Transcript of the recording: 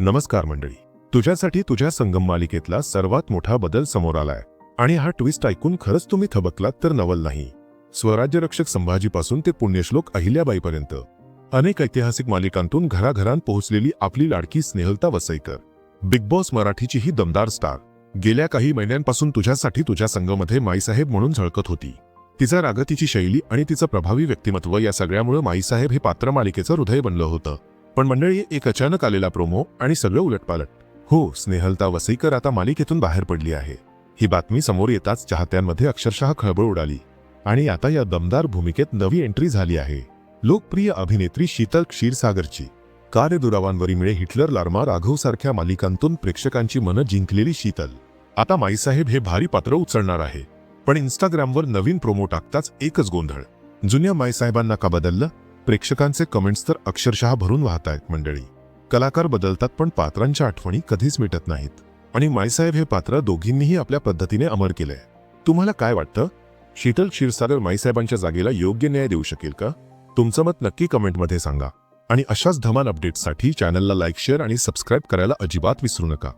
नमस्कार मंडळी. तुझ्यासाठी तुझ्या संगम मालिकेतला सर्वात मोठा बदल समोर आलाय. आणि हा ट्विस्ट ऐकून खरंच तुम्ही थबकलात तर नवल नाही. स्वराज्य रक्षक संभाजीपासून ते पुण्यश्लोक अहिल्याबाईपर्यंत. अनेक ऐतिहासिक मालिकांतून घराघरांत पोहोचलेली आपली लाडकी स्नेहलता वसईकर. बिग बॉस मराठीची ही दमदार स्टार गेल्या काही महिन्यांपासून तुझ्यासाठी तुझ्या संघामध्ये माईसाहेब म्हणून झळकत होती. तिचा रागतीची शैली आणि तिचं प्रभावी व्यक्तिमत्व या सगळ्यामुळे माईसाहेब हे पात्र मालिकेचं हृदय बनलं होतं. पण मंडळी एक अचानक आलेला प्रोमो आणि सगळं उलटपालट. हो स्नेहलता वसईकर आता मालिकेतून बाहेर पडली आहे. ही बातमी समोर येताच चाहत्यांमध्ये अक्षरशः खळबळ उडाली. आणि आता या दमदार भूमिकेत नवी एंट्री झाली आहे. लोकप्रिय अभिनेत्री शीतल क्षीरसागरची. कार्यदुरावांवरीमुळे हिटलर लार्मा राघव सारख्या मालिकांतून प्रेक्षकांची मनं जिंकलेली शीतल. आता माईसाहेब हे भारी पात्र उचलणार आहे. पण इंस्टाग्रामवर नवीन प्रोमो टाकताच एकच गोंधळ. जुन्या माईसाहेबांना का बदललं? प्रेक्षकांचे कमेंट्स तर अक्षरशः भरून वाहत आहेत मंडळी. कलाकार बदलतात पण पात्रांच्या आठवणी कधीच मिटत नाहीत. आणि माईसाहेब हे पात्र दोघींनीही आपल्या पद्धतीने अमर केलंय. तुम्हाला काय वाटतं? शीतल क्षीरसागर माईसाहेबांच्या जागेला योग्य न्याय देऊ शकेल का? तुमचं मत नक्की कमेंटमध्ये सांगा. आणि अशाच धमाल अपडेट्ससाठी चॅनलला लाईक शेअर आणि सबस्क्राईब करायला अजिबात विसरू नका.